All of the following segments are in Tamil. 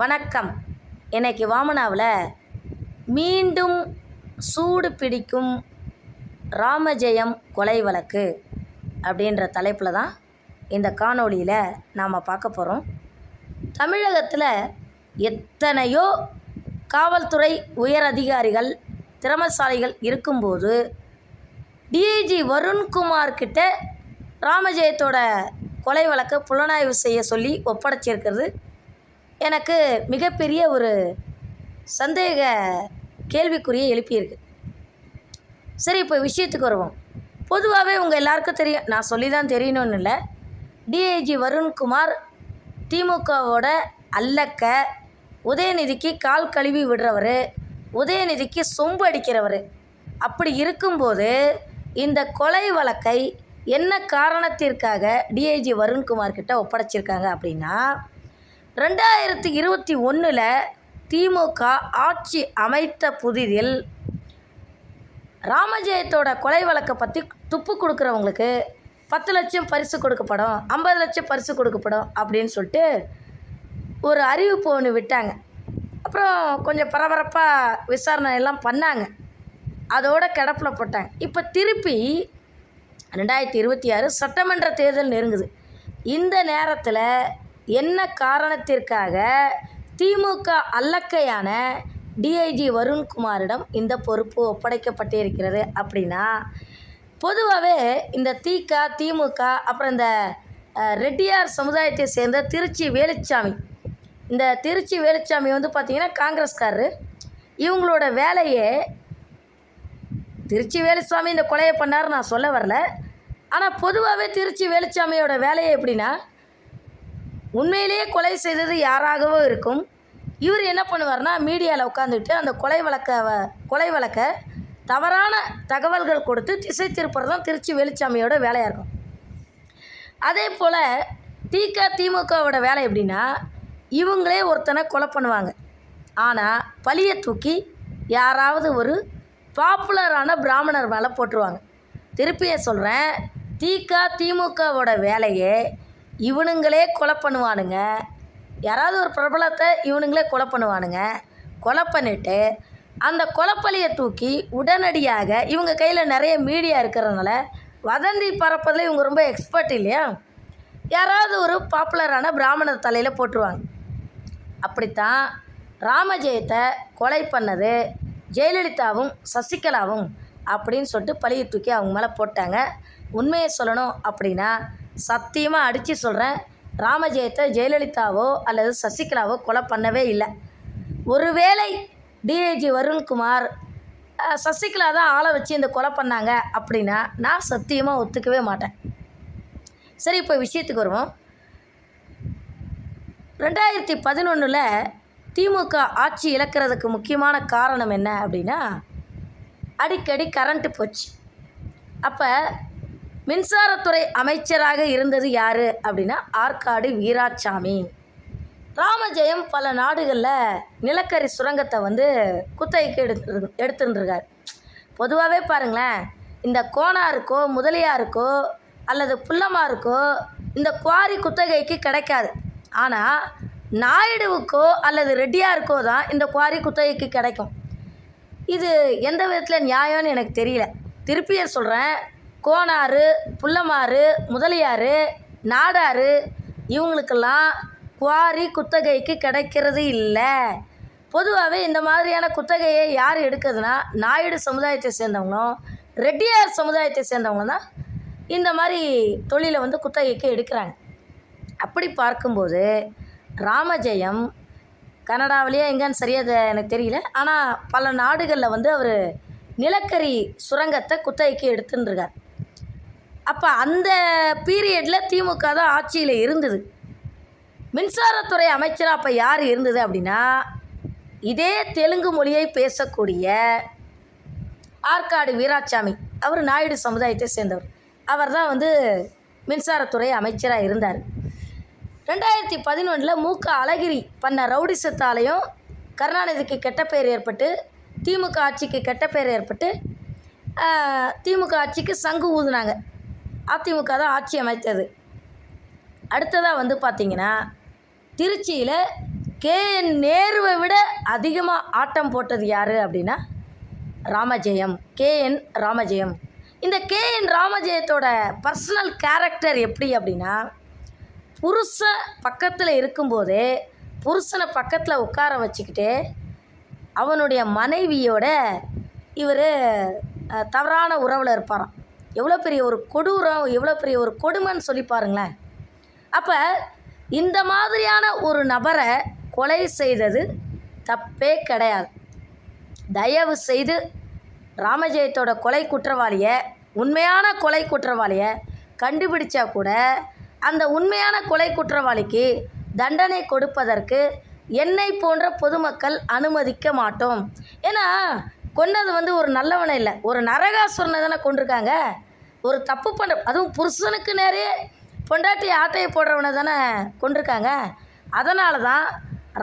வணக்கம். இன்னைக்கு வாமனாவில் மீண்டும் சூடு பிடிக்கும் ராமஜெயம் கொலை வழக்கு அப்படின்ற தலைப்பில் தான் இந்த காணொளியில் நாம் பார்க்க போகிறோம் தமிழகத்தில் எத்தனையோ காவல்துறை உயர் அதிகாரிகள் திறமசாலிகள் இருக்கும்போது டிஐஜி வருண்குமார் கிட்ட ராமஜெயத்தோட கொலை வழக்கை புலனாய்வு செய்ய சொல்லி ஒப்படைச்சிருக்கிறது எனக்கு மிகப்பெரிய ஒரு சந்தேக கேள்விக்குறியை எழுப்பியிருக்கு. சரி இப்போ விஷயத்துக்கு வருவோம். பொதுவாகவே உங்கள் எல்லாருக்கும் தெரியும் நான் சொல்லி தான் தெரியணும்னு இல்லை. டிஐஜி வருண்குமார் திமுகவோட அல்லக்க உதயநிதிக்கு கால் கழுவி விடுறவர் உதயநிதிக்கு சொம்பு அடிக்கிறவர். அப்படி இருக்கும்போது இந்த கொலை வழக்கை என்ன காரணத்திற்காக டிஐஜி வருண்குமார் கிட்ட ஒப்படைச்சிருக்காங்க அப்படின்னா ரெண்டாயிரத்தி இருபத்தி ஒன்றில் திமுக ஆட்சி அமைத்த புதிதில் ராமஜெயத்தோட கொலை வழக்கை பற்றி துப்பு கொடுக்குறவங்களுக்கு பத்து லட்சம் பரிசு கொடுக்கப்படும் ஐம்பது லட்சம் பரிசு கொடுக்கப்படும் அப்படின்னு சொல்லிட்டு ஒரு அறிவிப்பு ஒன்று விட்டாங்க. அப்புறம் கொஞ்சம் பரபரப்பாக விசாரணை எல்லாம் பண்ணாங்க. அதோட கிடப்பில் போட்டாங்க. இப்போ திருப்பி ரெண்டாயிரத்தி இருபத்தி ஆறு சட்டமன்ற தேர்தல் நெருங்குது. இந்த நேரத்தில் என்ன காரணத்திற்காக திமுக அல்லக்கையான டிஐஜி வருண்குமாரிடம் இந்த பொறுப்பு ஒப்படைக்கப்பட்டிருக்கிறது அப்படின்னா பொதுவாகவே இந்த திக திமுக அப்புறம் இந்த ரெட்டியார் சமுதாயத்தை சேர்ந்த திருச்சி வேலுச்சாமி. இந்த திருச்சி வேலுச்சாமி வந்து பார்த்திங்கன்னா காங்கிரஸ்காரரு. இவங்களோட வேலையே திருச்சி வேலுசாமி இந்த கொலையை பண்ணார் நான் சொல்ல வரல. ஆனால் பொதுவாகவே திருச்சி வேலுச்சாமியோட வேலையை எப்படின்னா உண்மையிலேயே கொலை செய்தது யாராகவோ இருக்கும். இவர் என்ன பண்ணுவார்னா மீடியாவில் உட்காந்துட்டு அந்த கொலை வழக்க கொலை வழக்க தவறான தகவல்கள் கொடுத்து திசை திருப்புறது தான் திருச்சி வெளிச்சாமியோட வேலையாக இருக்கும். அதே போல் திக திமுகவோட வேலை எப்படின்னா இவங்களே ஒருத்தனை கொலை பண்ணுவாங்க. ஆனால் பழியை தூக்கி யாராவது ஒரு பாப்புலரான பிராமணர் மேலே போட்டுருவாங்க. திருப்பியே சொல்கிறேன் திக திமுகவோட வேலையே இவனுங்களே கொலை பண்ணுவானுங்க. யாராவது ஒரு பிரபலத்தை இவனுங்களே கொலை பண்ணுவானுங்க. கொலை பண்ணிட்டு அந்த கொலைப்பழியை தூக்கி உடனடியாக இவங்க கையில் நிறைய மீடியா இருக்கிறதுனால வதந்தி பரப்பதில் இவங்க ரொம்ப எக்ஸ்பர்ட் இல்லையா? யாராவது ஒரு பாப்புலரான பிராமணர் தலையில் போட்டுருவாங்க. அப்படித்தான் ராமஜெயத்தை கொலை பண்ணது ஜெயலலிதாவும் சசிகலாவும் அப்படின்னு சொல்லிட்டு பழியை தூக்கி அவங்க மேலே போட்டாங்க. உண்மையை சொல்லணும் அப்படின்னா சத்தியமாக அடித்து சொல்கிறேன் ராமஜெயத்தை ஜெயலலிதாவோ அல்லது சசிகலாவோ கொலை பண்ணவே இல்லை. ஒருவேளை டிஐஜி வருண்குமார் சசிகலா தான் ஆளை வச்சு இந்த கொலை பண்ணாங்க அப்படின்னா நான் சத்தியமாக ஒத்துக்கவே மாட்டேன். சரி இப்போ விஷயத்துக்கு வருவோம். ரெண்டாயிரத்தி பதினொன்றில் திமுக ஆட்சி இழக்கிறதுக்கு முக்கியமான காரணம் என்ன அப்படின்னா அடிக்கடி கரண்ட்டு போச்சு. அப்போ மின்சாரத்துறை அமைச்சராக இருந்தது யார் அப்படின்னா ஆற்காடு வீராசாமி. ராமஜெயம் பல நாடுகளில் நிலக்கரி சுரங்கத்தை வந்து குத்தகைக்கு எடுத்து எடுத்துருந்துருக்கார். பொதுவாகவே பாருங்களேன் இந்த கோனாருக்கோ முதலியாருக்கோ அல்லது புல்லமாருக்கோ இந்த குவாரி குத்தகைக்கு கிடைக்காது. ஆனால் நாயுடுவுக்கோ அல்லது ரெட்டியாருக்கோ தான் இந்த குவாரி குத்தகைக்கு கிடைக்கும். இது எந்த விதத்தில் நியாயம்னு எனக்கு தெரியல. திருப்பியே சொல்கிறேன் கோனாறு புல்லமாறு முதலியாறு நாடாறு இவங்களுக்கெல்லாம் குவாரி குத்தகைக்கு கிடைக்கிறது இல்லை. பொதுவாகவே இந்த மாதிரியான குத்தகையை யார் எடுக்குதுன்னா நாயுடு சமுதாயத்தை சேர்ந்தவங்களும் ரெட்டியார் சமுதாயத்தை சேர்ந்தவங்களும் தான் இந்த மாதிரி தொழிலை வந்து குத்தகைக்கு எடுக்கிறாங்க. அப்படி பார்க்கும்போது ராமஜெயம் கனடாவிலேயே எங்கன்னு சரியாக எனக்கு தெரியல. ஆனால் பல நாடுகளில் வந்து அவர் நிலக்கரி சுரங்கத்தை குத்தகைக்கு எடுத்துட்டுருக்கார் அப்போ அந்த பீரியடில் திமுக தான் ஆட்சியில் இருந்தது. மின்சாரத்துறை அமைச்சராக அப்போ யார் இருந்தது அப்படின்னா இதே தெலுங்கு மொழியை பேசக்கூடிய ஆற்காடு வீராசாமி. அவர் நாயுடு சமுதாயத்தை சேர்ந்தவர். அவர் தான் வந்து மின்சாரத்துறை அமைச்சராக இருந்தார். ரெண்டாயிரத்தி பதினொன்றில் மூக்க அழகிரி பண்ண ரவுடிசத்தாலையும் கருணாநிதிக்கு கெட்ட பெயர் ஏற்பட்டு திமுக ஆட்சிக்கு கெட்ட பெயர் ஏற்பட்டு திமுக ஆட்சிக்கு சங்கு ஊதுனாங்க. அதிமுக தான் ஆட்சி அமைத்தது. அடுத்ததாக வந்து பார்த்திங்கன்னா திருச்சியில் கே. நேருவை விட அதிகமாக ஆட்டம் போட்டது யார் அப்படின்னா ராமஜெயம் கே. என். ராமஜெயம். இந்த கே. என். ராமஜெயத்தோட பர்சனல் கேரக்டர் எப்படி அப்படின்னா புருஷன் பக்கத்தில் இருக்கும்போதே புருஷனை பக்கத்தில் உட்கார வச்சுக்கிட்டு அவனுடைய மனைவியோட இவர் தவறான உறவில் இருப்பாராம். எவ்வளோ பெரிய ஒரு கொடூரம் எவ்வளோ பெரிய ஒரு கொடுமைன்னு சொல்லி பாருங்களேன். அப்போ இந்த மாதிரியான ஒரு நபரை கொலை செய்தது தப்பே கிடையாது. தயவு செய்து ராமஜெயத்தோட கொலை குற்றவாளியை உண்மையான கொலை குற்றவாளியை கண்டுபிடிச்சா கூட அந்த உண்மையான கொலை குற்றவாளிக்கு தண்டனை கொடுப்பதற்கு என்னை போன்ற பொதுமக்கள் அனுமதிக்க மாட்டோம். ஏன்னா கொன்னது வந்து ஒரு நல்லவனை இல்லை. ஒரு நரகாசுரனை தானே கொண்டிருக்காங்க ஒரு தப்பு பண்ண அதுவும் புருஷனுக்கு நேரே பொண்டாட்டி ஆட்டையை போடுறவனை தானே கொண்டிருக்காங்க அதனால தான்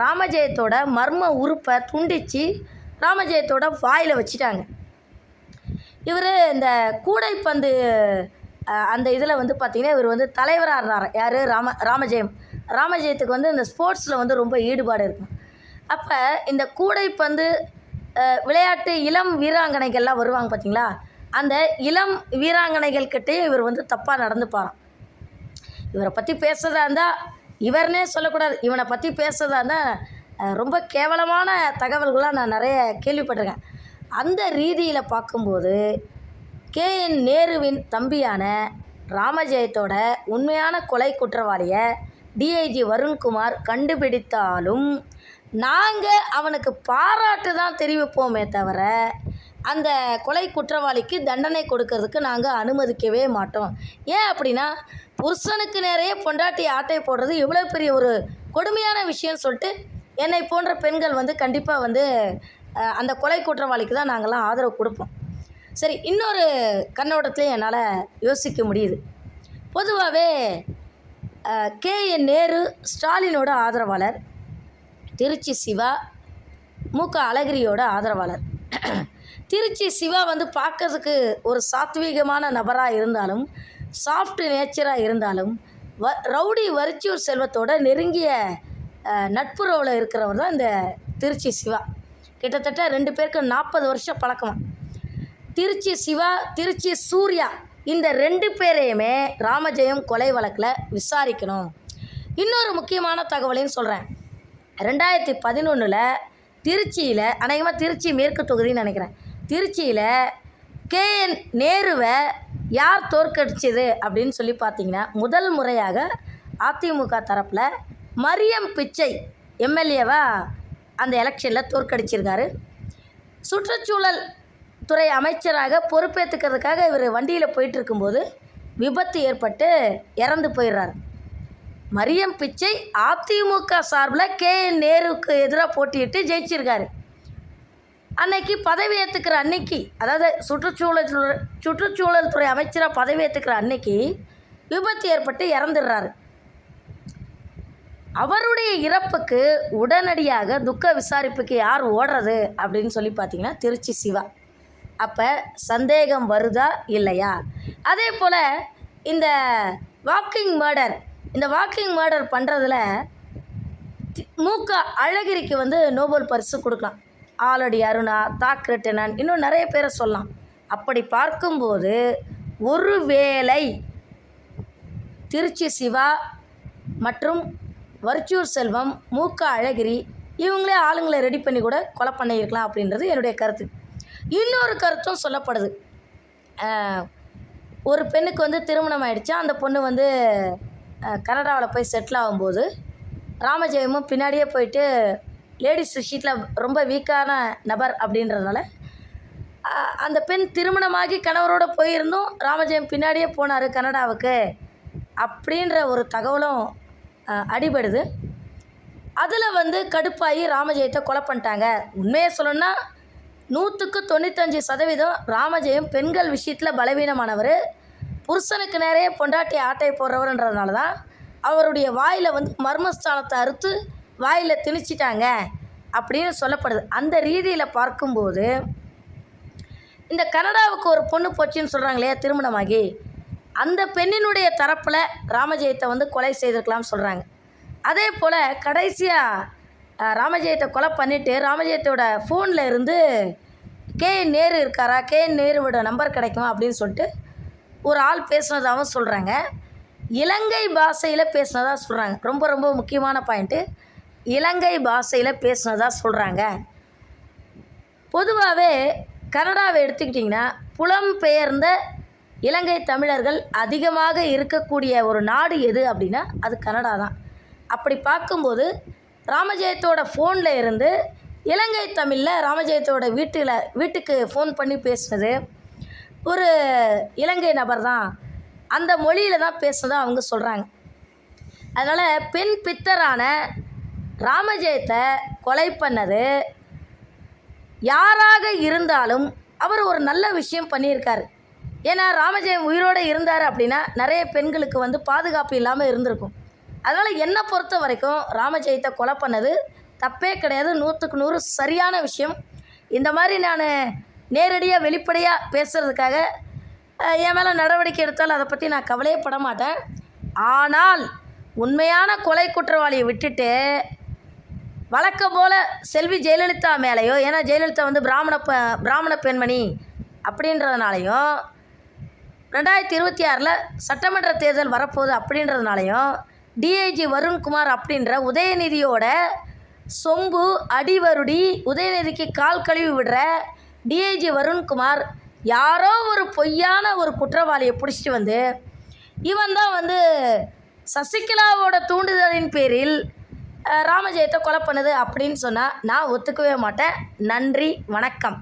ராமஜெயத்தோட மர்ம உறுப்பை துண்டித்து ராமஜெயத்தோட வாயில் வச்சுட்டாங்க. இவர் இந்த கூடைப்பந்து அந்த இதில் வந்து பார்த்திங்கன்னா இவர் வந்து தலைவராக இருந்தார் யார்? ராம ராமஜெயம். ராமஜெயத்துக்கு வந்து இந்த ஸ்போர்ட்ஸில் வந்து ரொம்ப ஈடுபாடு இருக்கும் அப்போ இந்த கூடைப்பந்து விளையாட்டு இளம் வீராங்கனைகள்லாம் வருவாங்க பார்த்தீங்களா அந்த இளம் வீராங்கனைகள் கிட்டேயும் இவர் வந்து தப்பாக நடந்துப்பாராம். இவரை பற்றி பேசுறதா இருந்தால் இவர்னே சொல்லக்கூடாது. இவனை பற்றி பேசுறதா இருந்தால் ரொம்ப கேவலமான தகவல்களாக நான் நிறைய கேள்விப்பட்டிருக்கேன். அந்த ரீதியில் பார்க்கும்போது கே. என். நேருவின் தம்பியான ராமஜெயத்தோட உண்மையான கொலை குற்றவாளியை டிஐஜி வருண்குமார் கண்டுபிடித்தாலும் நாங்கள் அவனுக்கு பாராட்டு தான் தெரிவிப்போமே தவிர அந்த கொலை குற்றவாளிக்கு தண்டனை கொடுக்கறதுக்கு நாங்கள் அனுமதிக்கவே மாட்டோம். ஏன் அப்படின்னா புருஷனுக்கு நேரையே பொண்டாட்டி ஆட்டை போடுறது இவ்வளோ பெரிய ஒரு கொடுமையான விஷயம்னு சொல்லிட்டு என்னை போன்ற பெண்கள் வந்து கண்டிப்பாக வந்து அந்த கொலை குற்றவாளிக்கு தான் நாங்கள்லாம் ஆதரவு கொடுப்போம். சரி இன்னொரு கண்ணோட்டத்திலையும் என்னால் யோசிக்க முடியுது. பொதுவாகவே கே என் நேரு ஸ்டாலினோட ஆதரவாளர். திருச்சி சிவா மு. க. அழகிரியோட ஆதரவாளர். திருச்சி சிவா வந்து பார்க்கறதுக்கு ஒரு சாத்வீகமான நபராக இருந்தாலும் சாஃப்ட் நேச்சராக இருந்தாலும் வ ரவுடி வரிச்சூர் செல்வத்தோட நெருங்கிய நட்புறவில் இருக்கிறவர் தான் இந்த திருச்சி சிவா. கிட்டத்தட்ட ரெண்டு பேருக்கு நாற்பது வருஷம் பழக்கம். திருச்சி சிவா திருச்சி சூர்யா இந்த ரெண்டு பேரையுமே ராமஜெயம் கொலை வழக்கில் விசாரிக்கணும். இன்னொரு முக்கியமான தகவலையும் சொல்கிறேன் ரெண்டாயிரத்தி பதினொன்றில் திருச்சியில் அநேகமாக திருச்சி மேற்கு தொகுதின்னு நினைக்கிறேன். திருச்சியில் கேஎன் நேருவை யார் தோற்கடிச்சது அப்படின்னு சொல்லி பார்த்தீங்கன்னா முதல் முறையாக அதிமுக தரப்பில் மரியம் பிச்சை எம்எல்ஏவா அந்த எலெக்ஷனில் தோற்கடிச்சிருக்காரு. சுற்றுச்சூழல் துறை அமைச்சராக பொறுப்பேற்றுக்கிறதுக்காக இவர் வண்டியில் போயிட்டு இருக்கும்போது விபத்து ஏற்பட்டு இறந்து போயிடுறாரு. மரியம் பிச்சை அதிமுக சார்பில் கே. என் நேருவுக்கு எதிராக போட்டியிட்டு ஜெயிச்சிருக்காரு. அன்னைக்கு பதவி ஏற்றுக்கிற அன்னைக்கு அதாவது சுற்றுச்சூழல் சுற்றுச்சூழல் துறை அமைச்சராக பதவி ஏற்றுக்கிற அன்னைக்கு விபத்து ஏற்பட்டு இறந்துடுறாரு. அவருடைய இறப்புக்கு உடனடியாக துக்க விசாரிப்புக்கு யார் ஓடுறது அப்படின்னு சொல்லி பார்த்தீங்கன்னா திருச்சி சிவா. அப்போ சந்தேகம் வருதா இல்லையா? அதே போல் இந்த வாக்கிங் மர்டர் இந்த வாக்கிங் மர்டர் பண்ணுறதுல மூக்க அழகிரிக்கு வந்து நோபல் பரிசு கொடுக்கலாம். ஆலடி அருணா தாக்ரெட்டனன் இன்னும் நிறைய பேரை சொல்லலாம். அப்படி பார்க்கும்போது ஒருவேளை திருச்சி சிவா மற்றும் வர்ச்சூர் செல்வம் மூக்க அழகிரி இவங்களே ஆளுங்களை ரெடி பண்ணி கூட கொலை பண்ணியிருக்கலாம் அப்படின்றது என்னுடைய கருத்து. இன்னொரு கருத்தும் சொல்லப்படுது. ஒரு பெண்ணுக்கு வந்து திருமணம் ஆயிடுச்சா? அந்த பொண்ணு வந்து கனடாவில் போய் செட்டில் ஆகும்போது ராமஜெயமும் பின்னாடியே போயிட்டு லேடிஸ் விஷயத்தில் ரொம்ப வீக்கான நபர் அப்படின்றதுனால அந்த பெண் திருமணமாகி கணவரோடு போயிருந்தும் ராமஜெயம் பின்னாடியே போனார் கனடாவுக்கு அப்படின்ற ஒரு தகவலும் அடிபடுது. அதில் வந்து கடுப்பாகி ராமஜெயத்தை கொலை பண்ணிட்டாங்க. உண்மையை சொல்லணும்னா நூற்றுக்கு தொண்ணூத்தஞ்சு சதவீதம் ராமஜெயம் பெண்கள் விஷயத்தில் பலவீனமானவர். புருஷனுக்கு நிறைய பொண்டாட்டி ஆட்டை போடுறவர்ன்றதுனால தான் அவருடைய வாயில் வந்து மர்மஸ்தானத்தை அறுத்து வாயில் திணிச்சிட்டாங்க அப்படின்னு சொல்லப்படுது. அந்த ரீதியில் பார்க்கும்போது இந்த கனடாவுக்கு ஒரு பொண்ணு போச்சுன்னு சொல்கிறாங்க இல்லையா திருமணமாகி அந்த பெண்ணினுடைய தரப்பில் ராமஜெயத்தை வந்து கொலை செய்திருக்கலாம்னு சொல்கிறாங்க அதே போல் கடைசியாக ராமஜெயத்தை கொலை பண்ணிவிட்டு ராமஜெயத்தோட ஃபோனில் இருந்து கே நேரு இருக்காரா? கே நேருவோட நம்பர் கிடைக்குமா? அப்படின்னு சொல்லிட்டு ஒரு ஆள் பேசுனதாகவும் சொல்கிறாங்க இலங்கை பாஷையில் பேசுனதா சொல்கிறாங்க ரொம்ப ரொம்ப முக்கியமான பாயிண்ட்டு இலங்கை பாஷையில் பேசுனதா சொல்கிறாங்க பொதுவாகவே கனடாவை எடுத்துக்கிட்டிங்கன்னா புலம்பெயர்ந்த இலங்கை தமிழர்கள் அதிகமாக இருக்கக்கூடிய ஒரு நாடு எது அப்படின்னா அது கனடா தான். அப்படி பார்க்கும்போது ராமஜெயத்தோட ஃபோனில் இருந்து இலங்கை தமிழில் ராமஜெயத்தோட வீட்டில் வீட்டுக்கு ஃபோன் பண்ணி பேசுனது ஒரு இலங்கை நபர் தான். அந்த மொழியில் தான் பேசுனதாக அவங்க சொல்கிறாங்க அதனால் பெண் பித்தரான ராமஜெயத்தை கொலை பண்ணது. யாராக இருந்தாலும் அவர் ஒரு நல்ல விஷயம் பண்ணியிருக்காரு. ஏன்னா ராமஜெயம் உயிரோடு இருந்தார் அப்படின்னா நிறைய பெண்களுக்கு வந்து பாதுகாப்பு இல்லாமல் இருந்திருக்கும். அதனால் என்னை பொறுத்த வரைக்கும் ராமஜெயத்தை கொலை பண்ணது தப்பே கிடையாது. நூற்றுக்கு நூறு சரியான விஷயம். இந்த மாதிரி நான் நேரடியாக வெளிப்படையாக பேசுகிறதுக்காக என் மேலே நடவடிக்கை எடுத்தாலும் அதை பற்றி நான் கவலையே பட மாட்டேன். ஆனால் உண்மையான கொலை குற்றவாளியை விட்டுட்டு வழக்கம் போல் செல்வி ஜெயலலிதா மேலேயோ ஏன்னா ஜெயலலிதா வந்து பிராமண ப பிராமண பெண்மணி அப்படின்றதுனாலையும் ரெண்டாயிரத்தி இருபத்தி ஆறில் சட்டமன்ற தேர்தல் வரப்போகுது அப்படின்றதுனாலையும் டிஐஜி வருண்குமார் அப்படின்ற உதயநிதியோட சொம்பு அடிவருடி உதயநிதிக்கு கால் கழுவி விடுற டிஐஜி வருண்குமார் யாரோ ஒரு பொய்யான ஒரு குற்றவாளியை பிடிச்சிட்டு வந்து இவன் தான் வந்து சசிகலாவோட தூண்டுதலின் பேரில் ராமஜெயத்தை கொலை பண்ணுது அப்படின்னு சொன்னால் நான் ஒத்துக்கவே மாட்டேன். நன்றி வணக்கம்.